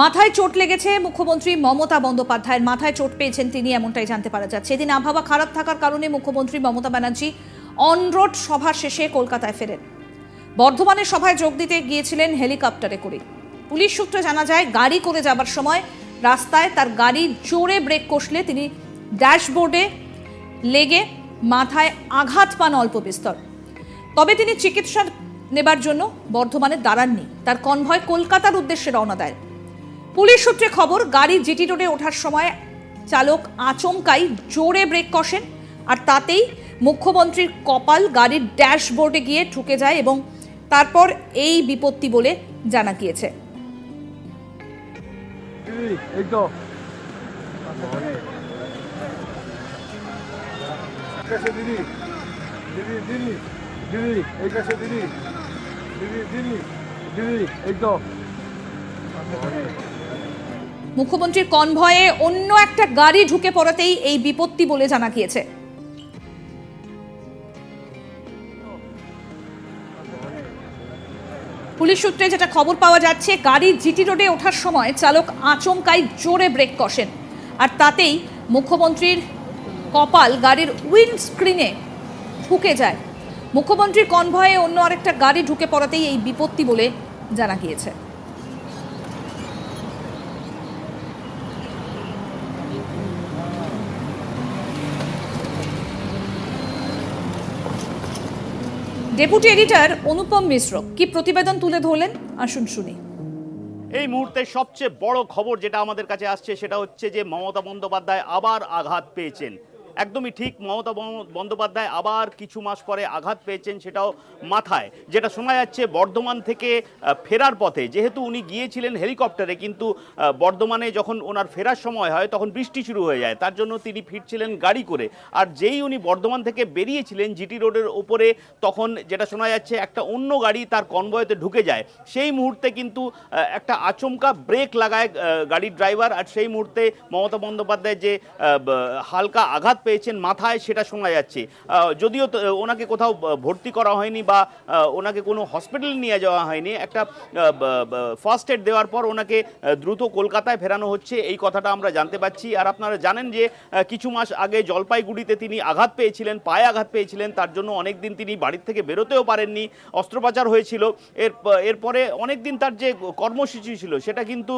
মাথায় চোট লেগেছে মুখ্যমন্ত্রী মমতা বন্দ্যোপাধ্যায়ের। মাথায় চোট পেয়েছেন তিনি, এমনটাই জানতে পারা যাচ্ছে। এদিন আবহাওয়া খারাপ থাকার কারণে মুখ্যমন্ত্রী মমতা ব্যানার্জি অনরোড সভা শেষে কলকাতায় ফেরেন। বর্ধমানের সভায় যোগ দিতে গিয়েছিলেন হেলিকপ্টারে করে। পুলিশ সূত্রে জানা যায়, গাড়ি করে যাবার সময় রাস্তায় তার গাড়ি জোরে ব্রেক কষলে তিনি ড্যাশবোর্ডে লেগে মাথায় আঘাত পান অল্প বিস্তর। তবে তিনি চিকিৎসা নেবার জন্য বর্ধমানে দাঁড়াননি। তার কনভয় কলকাতার উদ্দেশ্যে রওনা দেয় পুলিশ সূত্রে খবর, গাড়ি জিটি রোডে ওঠার সময় চালক আচমকাই জোরে ব্রেক কষেন আর তাতেই মুখ্যমন্ত্রীর কপাল গাড়ির ড্যাশবোর্ডে গিয়ে ঠুকে যায় এবং তারপর এই বিপত্তি বলে জানা গিয়েছে। দিদি দিদি দিদি দিদি দিদি দিদি দিদি দিদি মুখ্যমন্ত্রীর কনভয়ে অন্য একটা গাড়ি ঢুকে পড়াতেই এই বিপত্তি বলে জানা গিয়েছে। পুলিশ সূত্রে যেটা খবর পাওয়া যাচ্ছে, গাড়ি জিটি রোডে ওঠার সময় চালক আচমকাই জোরে ব্রেক কষেন। আর তাতেই মুখ্যমন্ত্রীর কপাল গাড়ির উইন্ড স্ক্রিনে ঠুকে যায়। মুখ্যমন্ত্রীর কনভয়ে অন্য আরেকটা গাড়ি ঢুকে পড়াতেই এই বিপত্তি বলে জানা গিয়েছে। ডেপুটি এডিটর অনুপম মিশ্র, কি প্রতিবেদন তুলে ধরলেন? আসুন শুনি। এই মুহূর্তে সবচেয়ে বড় খবর যেটা আমাদের কাছে আসছে সেটা হচ্ছে যে মমতা বন্দ্যোপাধ্যায় আবার আঘাত পেয়েছেন। একদমই ঠিক মমতা বন্দ্যোপাধ্যায় আবার কিছু মাস পরে আঘাত পেয়েছেন সেটাও মাথায়। যেটা শোনা যাচ্ছে বর্ধমান থেকে ফেরার পথে। যেহেতু উনি গিয়েছিলেন হেলিকপ্টারে, কিন্তু বর্ধমানে যখন ওনার ফেরার সময় হয়, তখন বৃষ্টি শুরু হয়ে যায়। তার জন্য তিনি ফিরছিলেন গাড়ি করে। আর যেই উনি বর্ধমান থেকে বেরিয়েছিলেন জিটি রোডের ওপরে, তখন যেটা শোনা যাচ্ছে একটা অন্য গাড়ি তার কনভয়েতে ঢুকে যায়। সেই মুহূর্তে কিন্তু একটা আচমকা ব্রেক লাগায় গাড়ির ড্রাইভার। আর সেই মুহূর্তে মমতা বন্দ্যোপাধ্যায় যে হালকা আঘাত পেয়েছেন মাথায় সেটা শোনা যাচ্ছে। যদিও ওনাকে কোথাও ভর্তি করা হয়নি বা ওনাকে কোনো হসপিটালে নিয়ে যাওয়া হয়নি। একটা ফার্স্ট এড দেওয়ার পর ওনাকে দ্রুত কলকাতায় ফেরানো হচ্ছে। এই কথাটা আমরা জানতে পাচ্ছি। আর আপনারা জানেন যে কিছু মাস আগে জলপাইগুড়িতে তিনি আঘাত পেয়েছিলেন, পায়ে আঘাত পেয়েছিলেন। তার জন্য অনেক দিন তিনি বাড়ির থেকে বেরোতেও পারেননি। অস্ত্রোপচার হয়েছিল। এর, এরপরে অনেক দিন তার যে কর্মসূচি ছিল, সেটা কিন্তু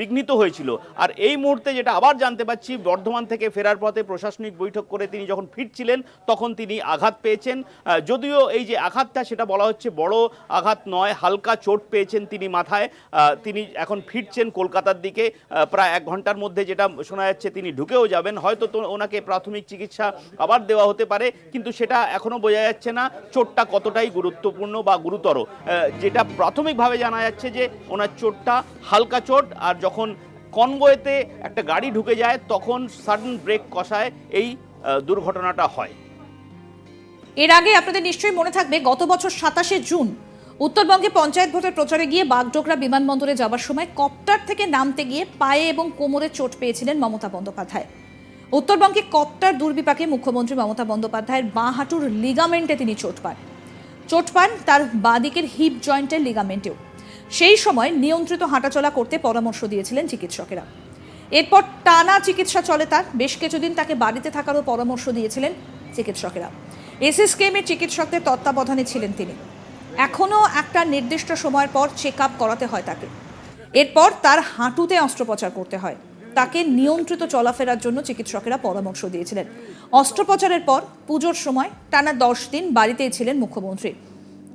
বিঘ্নিত হয়েছিল। আর এই মুহূর্তে যেটা আবার জানতে পাচ্ছি, বর্ধমান থেকে ফেরার পথে প্রশাসনিক বৈঠক করে তিনি যখন ফিরছিলেন, তখন তিনি আঘাত পেয়েছেন। যদিও এই যে আঘাতটা, সেটা বলা হচ্ছে বড় আঘাত নয়, হালকা চোট পেয়েছেন তিনি মাথায়। তিনি এখন ফিরছেন কলকাতার দিকে। প্রায় এক ঘণ্টার মধ্যে যেটা শোনা যাচ্ছে, তিনি ঢুকেও যাবেন। হয়তো তো ওনাকে প্রাথমিক চিকিৎসা আবার দেওয়া হতে পারে, কিন্তু সেটা এখনও বোঝা যাচ্ছে না চোটটা কতটাই গুরুত্বপূর্ণ বা গুরুতর। যেটা প্রাথমিকভাবে জানা যাচ্ছে যে ওনার চোটটা হালকা চোট, আর যখন কনভয়েতে একটা গাড়ি ঢুকে যায়, তখন সাডেন ব্রেক কষায় এই দুর্ঘটনাটা হয়। এর আগে আপনাদের নিশ্চয়ই মনে থাকবে, গত বছর সাতাশে জুন, উত্তরবঙ্গে পঞ্চায়েত ভোটের প্রচারে গিয়ে বাগডোগরা বিমানবন্দরে যাবার সময় কপ্টার থেকে নামতে গিয়ে পায়ে এবং কোমরে চোট পেয়েছিলেন মমতা বন্দ্যোপাধ্যায়। উত্তরবঙ্গে কপ্টার দুর্বিপাকে মুখ্যমন্ত্রী মমতা বন্দ্যোপাধ্যায়ের বাঁ হাঁটুর লিগামেন্টে তিনি চোট পান। চোট পান তার বাঁদিকের হিপ জয়েন্টের লিগামেন্টেও। সেই সময় নিয়ন্ত্রিত হাঁটাচলা করতে পরামর্শ দিয়েছিলেন চিকিৎসকেরা। এরপর টানা চিকিৎসা চলে তার। বেশ কিছুদিন তাকে বাড়িতে থাকারও পরামর্শ দিয়েছিলেন চিকিৎসকেরা। এসএসকেএমের চিকিৎসকদের তত্ত্বাবধানে ছিলেন তিনি। এখনও একটা নির্দিষ্ট সময়ের পর চেক আপ করাতে হয় তাকে। এরপর তার হাঁটুতে অস্ত্রোপচার করতে হয়। তাকে নিয়ন্ত্রিত চলাফেরার জন্য চিকিৎসকেরা পরামর্শ দিয়েছিলেন। অস্ত্রোপচারের পর পুজোর সময় টানা দশ দিন বাড়িতেই ছিলেন মুখ্যমন্ত্রী।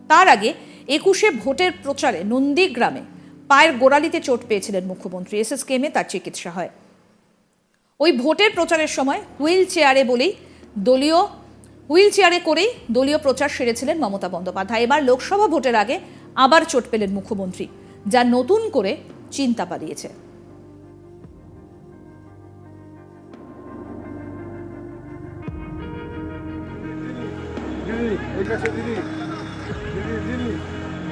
তার আগে একুশে ভোটের প্রচারে নন্দীগ্রামে পায়ের গোড়ালিতে চোট পেয়েছিলেন মুখ্যমন্ত্রী। এস এস কেমে তার চিকিৎসা হয়। ওই ভোটের প্রচারের সময় হুইল চেয়ারে বলেই দলীয়, হুইল চেয়ারে করেই দলীয় প্রচার সেরেছিলেন মমতা বন্দ্যোপাধ্যায়। এবার লোকসভা ভোটের আগে আবার চোট পেলেন মুখ্যমন্ত্রী, যা নতুন করে চিন্তা পালিয়েছে। দিদি।